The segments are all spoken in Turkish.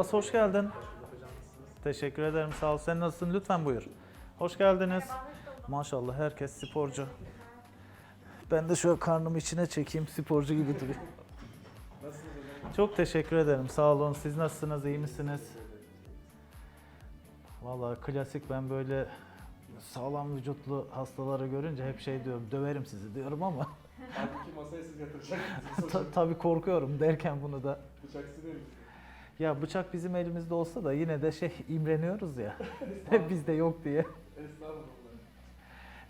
Aras hoş geldin. Teşekkür ederim sağ ol. Sen nasılsın? Lütfen buyur. Hoş geldiniz. Maşallah herkes sporcu. Ben de şöyle karnımı içine çekeyim sporcu gibi duruyor. Çok teşekkür ederim. Sağ olun. Siz nasılsınız? İyi misiniz? Vallahi klasik ben böyle sağlam vücutlu hastaları görünce hep şey diyorum. Döverim sizi diyorum ama Halbuki masaya siz yatıracaksınız. ta- tabii korkuyorum derken bunu da Bıçak size mi? Ya bıçak bizim elimizde olsa da yine de şey imreniyoruz ya. Hep bizde yok diye. Estağfurullah.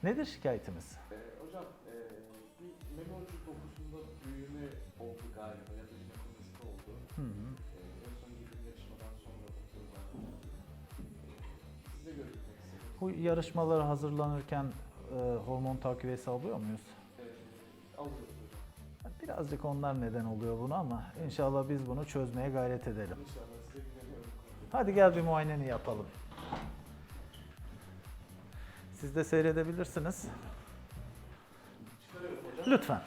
Nedir şikayetimiz? Ee, hocam ee, bir ucu dokusunda büyüme oldu galiba ya da bir yapılması oldu. Hı hı. Ee, en son yarışmadan sonra. Size gitmek istedim. Bu yarışmalara hazırlanırken e, hormon takviyesi alıyor muyuz? Ee, alıyoruz. Birazcık onlar neden oluyor bunu ama inşallah biz bunu çözmeye gayret edelim. Hadi gel bir muayeneni yapalım. Siz de seyredebilirsiniz. Lütfen.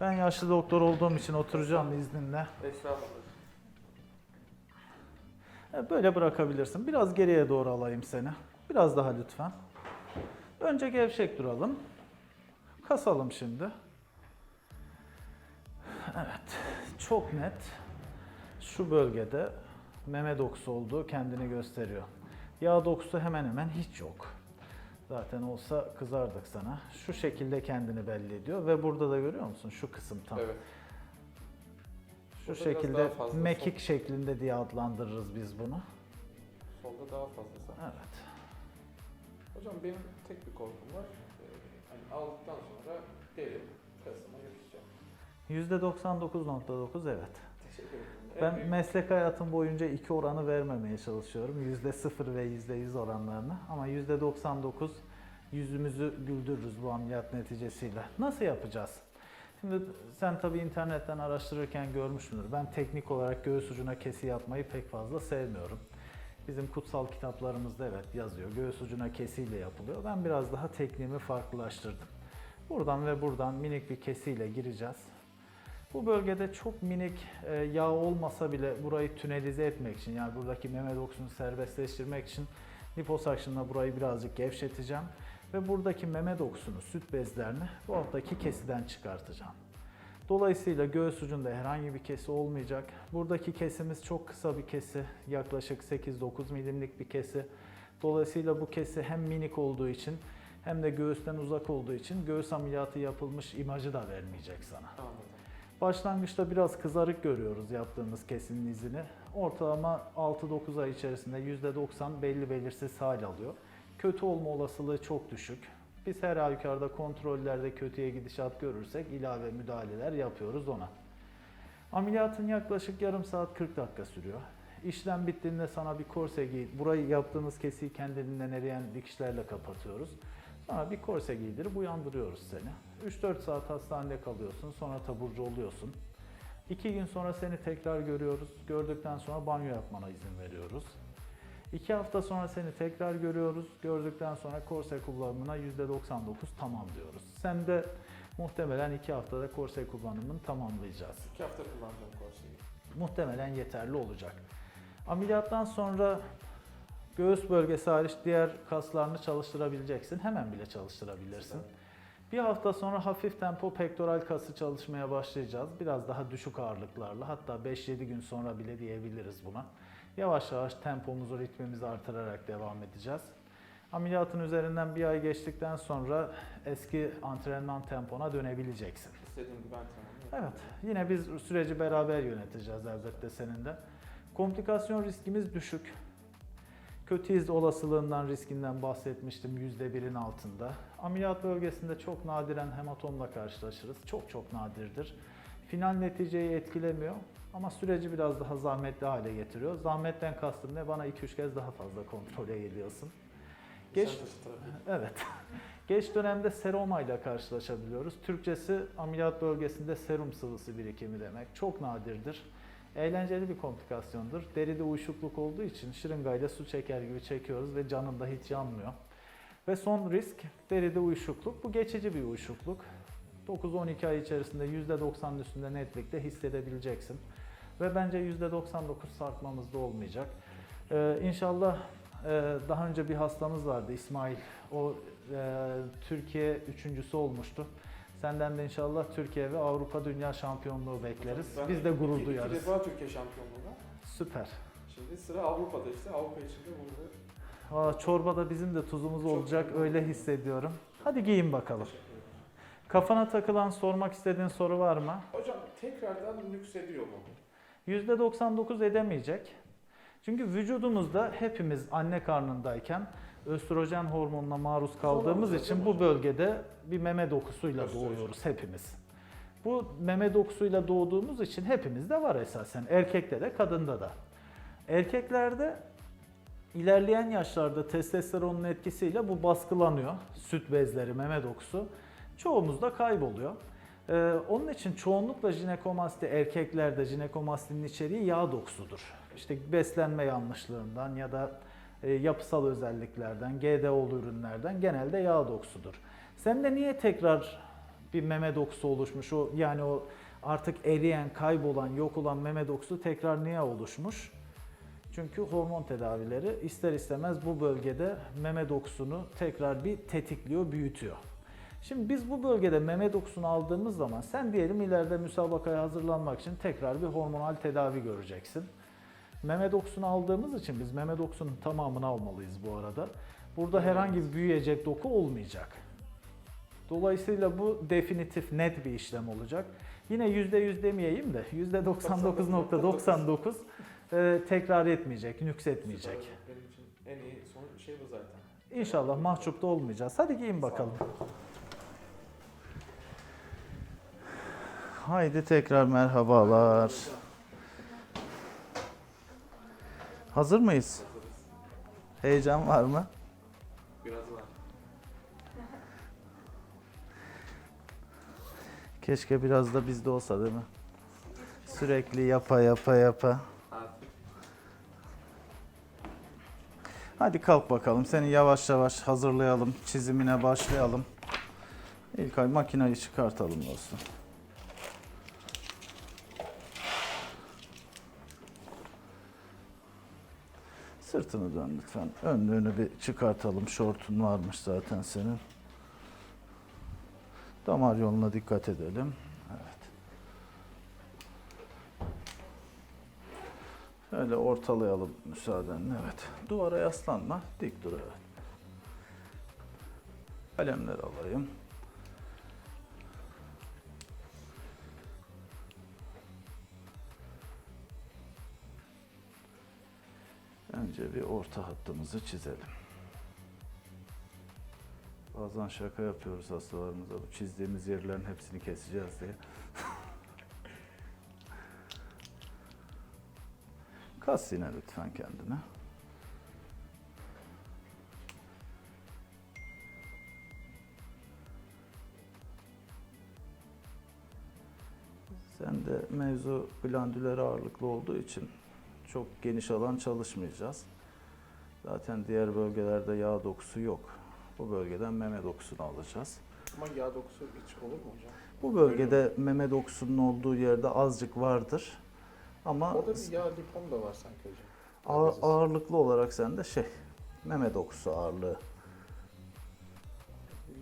Ben yaşlı doktor olduğum için oturacağım izninle. Estağfurullah. Böyle bırakabilirsin. Biraz geriye doğru alayım seni. Biraz daha lütfen. Önce gevşek duralım. Kasalım şimdi. Evet. Çok net. Şu bölgede meme dokusu olduğu kendini gösteriyor. Yağ dokusu hemen hemen hiç yok. Zaten olsa kızardık sana. Şu şekilde kendini belli ediyor ve burada da görüyor musun? Şu kısım tam. Evet. Şu Burada biraz şekilde daha fazla mekik sol- şeklinde diye adlandırırız biz bunu. Solda daha fazla sağ. Evet. Hocam benim tek bir korkum var. Ee, hani aldıktan sonra yapışacak. %99.9 evet. Ben meslek hayatım boyunca iki oranı vermemeye çalışıyorum. %0 ve %100 oranlarını. Ama %99 yüzümüzü güldürürüz bu ameliyat neticesiyle. Nasıl yapacağız? Şimdi sen tabii internetten araştırırken görmüşsündür. Ben teknik olarak göğüs ucuna kesi yapmayı pek fazla sevmiyorum. Bizim kutsal kitaplarımızda evet yazıyor. Göğüs ucuna kesiyle yapılıyor. Ben biraz daha tekniğimi farklılaştırdım. Buradan ve buradan minik bir kesiyle gireceğiz. Bu bölgede çok minik e, yağ olmasa bile burayı tünelize etmek için yani buradaki meme dokusunu serbestleştirmek için liposakşınla burayı birazcık gevşeteceğim ve buradaki meme dokusunu, süt bezlerini bu alttaki kesiden çıkartacağım. Dolayısıyla göğüs ucunda herhangi bir kesi olmayacak. Buradaki kesimiz çok kısa bir kesi, yaklaşık 8-9 milimlik bir kesi. Dolayısıyla bu kesi hem minik olduğu için hem de göğüsten uzak olduğu için göğüs ameliyatı yapılmış imajı da vermeyecek sana. Anladım. Başlangıçta biraz kızarık görüyoruz yaptığımız kesinin izini. Ortalama 6-9 ay içerisinde %90 belli belirsiz hal alıyor. Kötü olma olasılığı çok düşük. Biz her halükarda kontrollerde kötüye gidişat görürsek ilave müdahaleler yapıyoruz ona. Ameliyatın yaklaşık yarım saat 40 dakika sürüyor. İşlem bittiğinde sana bir korse giy, burayı yaptığımız kesiyi kendiliğinden eriyen dikişlerle kapatıyoruz. Sonra bir korse giydirip uyandırıyoruz seni. 3-4 saat hastanede kalıyorsun, sonra taburcu oluyorsun. 2 gün sonra seni tekrar görüyoruz. Gördükten sonra banyo yapmana izin veriyoruz. 2 hafta sonra seni tekrar görüyoruz. Gördükten sonra korse kullanımına %99 tamam diyoruz. Sen de muhtemelen 2 haftada korse kullanımını tamamlayacağız İki hafta kullanacağım korseyi. muhtemelen yeterli olacak. Ameliyattan sonra göğüs bölgesi hariç diğer kaslarını çalıştırabileceksin. Hemen bile çalıştırabilirsin. Bir hafta sonra hafif tempo pektoral kası çalışmaya başlayacağız. Biraz daha düşük ağırlıklarla hatta 5-7 gün sonra bile diyebiliriz buna. Yavaş yavaş tempomuzu, ritmimizi artırarak devam edeceğiz. Ameliyatın üzerinden bir ay geçtikten sonra eski antrenman tempona dönebileceksin. İstediğim gibi antrenman Evet, yine biz süreci beraber yöneteceğiz elbette senin de. Komplikasyon riskimiz düşük. Kötü iz olasılığından, riskinden bahsetmiştim %1'in altında. Ameliyat bölgesinde çok nadiren hematomla karşılaşırız. Çok çok nadirdir. Final neticeyi etkilemiyor ama süreci biraz daha zahmetli hale getiriyor. Zahmetten kastım ne? Bana 2-3 kez daha fazla kontrole geliyorsun. Geç. Evet. Geç dönemde seroma ile karşılaşabiliyoruz. Türkçesi ameliyat bölgesinde serum sıvısı birikimi demek. Çok nadirdir. Eğlenceli bir komplikasyondur. Deride uyuşukluk olduğu için şırıngayla su çeker gibi çekiyoruz ve canında hiç yanmıyor. Ve son risk deride uyuşukluk. Bu geçici bir uyuşukluk. 9-12 ay içerisinde %90'ın üstünde netlikte hissedebileceksin. Ve bence %99 sarkmamız da olmayacak. Ee, inşallah e, daha önce bir hastamız vardı İsmail. O e, Türkiye üçüncüsü olmuştu. Senden de inşallah Türkiye ve Avrupa Dünya Şampiyonluğu bekleriz. Ben Biz de gurur iki, duyarız. İki defa Türkiye şampiyonluğuna. Süper. Şimdi sıra Avrupa'da işte. Avrupa içinde burada. Aa, çorbada bizim de tuzumuz Çok olacak güzel. öyle hissediyorum. Hadi giyin bakalım. Kafana takılan sormak istediğin soru var mı? Hocam tekrardan nüksediyor mu? %99 edemeyecek. Çünkü vücudumuzda hepimiz anne karnındayken östrojen hormonuna maruz kaldığımız olacak, için bu bölgede bir meme dokusuyla Östrojen. doğuyoruz hepimiz. Bu meme dokusuyla doğduğumuz için hepimizde var esasen. Erkekte de kadında da. Erkeklerde ilerleyen yaşlarda testosteronun etkisiyle bu baskılanıyor. Süt bezleri, meme dokusu. Çoğumuzda kayboluyor. Ee, onun için çoğunlukla jinekomasti erkeklerde jinekomastinin içeriği yağ dokusudur. İşte beslenme yanlışlığından ya da e, yapısal özelliklerden, GDO'lu ürünlerden genelde yağ dokusudur. Sende niye tekrar bir meme dokusu oluşmuş? O yani o artık eriyen, kaybolan, yok olan meme dokusu tekrar niye oluşmuş? Çünkü hormon tedavileri ister istemez bu bölgede meme dokusunu tekrar bir tetikliyor, büyütüyor. Şimdi biz bu bölgede meme dokusunu aldığımız zaman sen diyelim ileride müsabakaya hazırlanmak için tekrar bir hormonal tedavi göreceksin. Meme dokusunu aldığımız için biz meme dokusunun tamamını almalıyız bu arada. Burada herhangi bir büyüyecek doku olmayacak. Dolayısıyla bu definitif net bir işlem olacak. Yine %100 demeyeyim de %99.99 e, tekrar etmeyecek, nüksetmeyecek. Süper. Benim için en iyi sonuç şey bu zaten. İnşallah mahcup da olmayacağız. Hadi giyin bakalım. Haydi tekrar merhabalar. Hazır mıyız? Hazırız. Heyecan var mı? Biraz var. Keşke biraz da bizde olsa değil mi? Sürekli yapa yapa yapa. Hadi kalk bakalım. Seni yavaş yavaş hazırlayalım. Çizimine başlayalım. İlk ay makinayı çıkartalım dostum. Sırtını dön lütfen. Önlüğünü bir çıkartalım. Şortun varmış zaten senin. Damar yoluna dikkat edelim. Evet. Şöyle ortalayalım müsaadenle. Evet. Duvara yaslanma. Dik dur evet. Kalemler alayım. Önce bir orta hattımızı çizelim. Bazen şaka yapıyoruz hastalarımıza. Bu çizdiğimiz yerlerin hepsini keseceğiz diye. Kas yine lütfen kendine. Sen de mevzu glandüler ağırlıklı olduğu için çok geniş alan çalışmayacağız. Zaten diğer bölgelerde yağ dokusu yok. Bu bölgeden meme dokusunu alacağız. ama yağ dokusu hiç olur mu hocam? Bu bölgede meme dokusunun olduğu yerde azıcık vardır. Ama Orada bir yağ lipom da var sanki hocam. ağır- Ağır, ağırlıklı olarak sende şey, meme dokusu ağırlığı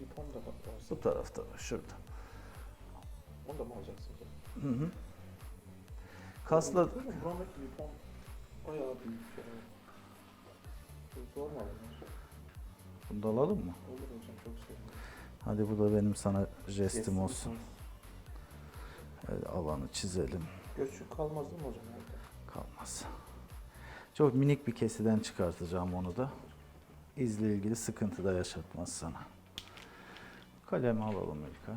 Lipom da var. bu tarafta var, şurada. Onu da mı alacaksın hocam? Hı hı. Kasla Buradaki lipom bayağı büyük yani. Çok Zor mu alınır? bunu da alalım mı? Olur hocam çok sevinirim. Hadi bu da benim sana jestim Kestim olsun. Evet, alanı çizelim. Göçük kalmaz değil mi hocam? Kalmaz. Çok minik bir kesiden çıkartacağım onu da. İzle ilgili sıkıntı da yaşatmaz sana. Kalemi alalım İlkay.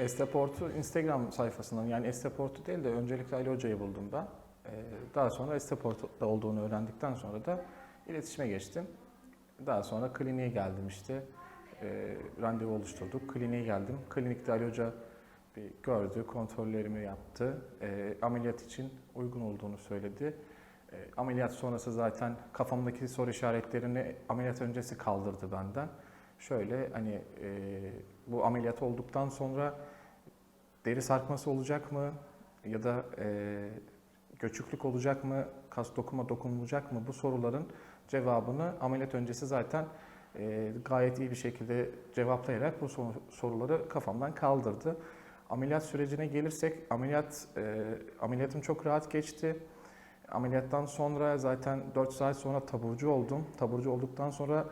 Esteport'u Instagram sayfasından yani Esteport'u değil de öncelikle Ali Hoca'yı buldum ben. Daha sonra Esteport'ta olduğunu öğrendikten sonra da iletişime geçtim. Daha sonra kliniğe geldim işte. Ee, randevu oluşturduk. Kliniğe geldim. Klinikte Ali Hoca bir gördü, kontrollerimi yaptı. Ee, ameliyat için uygun olduğunu söyledi. Ee, ameliyat sonrası zaten kafamdaki soru işaretlerini ameliyat öncesi kaldırdı benden. Şöyle hani e, bu ameliyat olduktan sonra deri sarkması olacak mı ya da e, göçüklük olacak mı, kas dokuma dokunulacak mı bu soruların cevabını ameliyat öncesi zaten e, gayet iyi bir şekilde cevaplayarak bu sor- soruları kafamdan kaldırdı. Ameliyat sürecine gelirsek ameliyat e, ameliyatım çok rahat geçti. Ameliyattan sonra zaten 4 saat sonra taburcu oldum. Taburcu olduktan sonra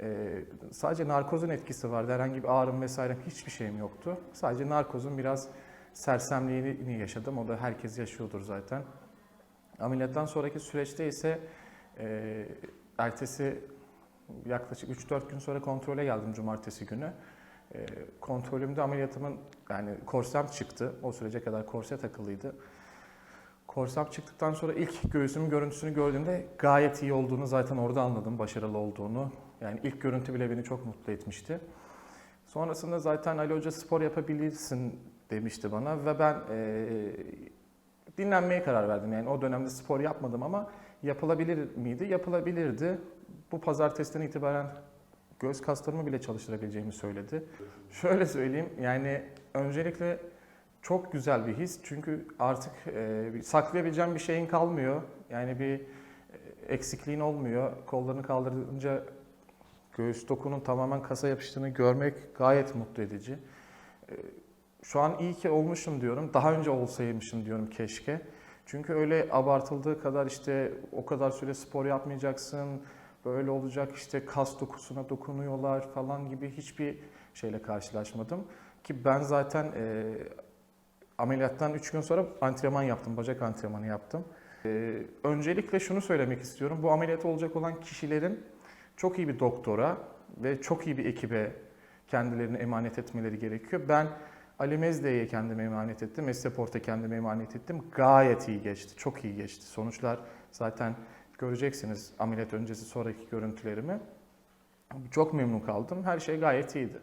e, sadece narkozun etkisi vardı. Herhangi bir ağrım vesaire hiçbir şeyim yoktu. Sadece narkozun biraz sersemliğini yaşadım. O da herkes yaşıyordur zaten. Ameliyattan sonraki süreçte ise e, ertesi yaklaşık 3-4 gün sonra kontrole geldim cumartesi günü. E, kontrolümde ameliyatımın yani korsem çıktı. O sürece kadar korse takılıydı. Korsam çıktıktan sonra ilk göğsümün görüntüsünü gördüğümde gayet iyi olduğunu zaten orada anladım, başarılı olduğunu. Yani ilk görüntü bile beni çok mutlu etmişti. Sonrasında zaten Ali Hoca spor yapabilirsin demişti bana ve ben eee, dinlenmeye karar verdim. Yani o dönemde spor yapmadım ama yapılabilir miydi? Yapılabilirdi. Bu pazartesiden itibaren göğüs kaslarımı bile çalıştırabileceğimi söyledi. Şöyle söyleyeyim yani öncelikle çok güzel bir his çünkü artık e, saklayabileceğim bir şeyin kalmıyor. Yani bir e, eksikliğin olmuyor. Kollarını kaldırınca göğüs dokunun tamamen kasa yapıştığını görmek gayet mutlu edici. E, Şu an iyi ki olmuşum diyorum. Daha önce olsaymışım diyorum keşke. Çünkü öyle abartıldığı kadar işte o kadar süre spor yapmayacaksın, böyle olacak işte kas dokusuna dokunuyorlar falan gibi hiçbir şeyle karşılaşmadım. Ki ben zaten e, ameliyattan 3 gün sonra antrenman yaptım, bacak antrenmanı yaptım. E, öncelikle şunu söylemek istiyorum. Bu ameliyat olacak olan kişilerin çok iyi bir doktora ve çok iyi bir ekibe kendilerini emanet etmeleri gerekiyor. Ben Ali Mezde'ye kendimi emanet ettim, Esteport'a kendimi emanet ettim. Gayet iyi geçti, çok iyi geçti. Sonuçlar zaten göreceksiniz ameliyat öncesi sonraki görüntülerimi. Çok memnun kaldım. Her şey gayet iyiydi.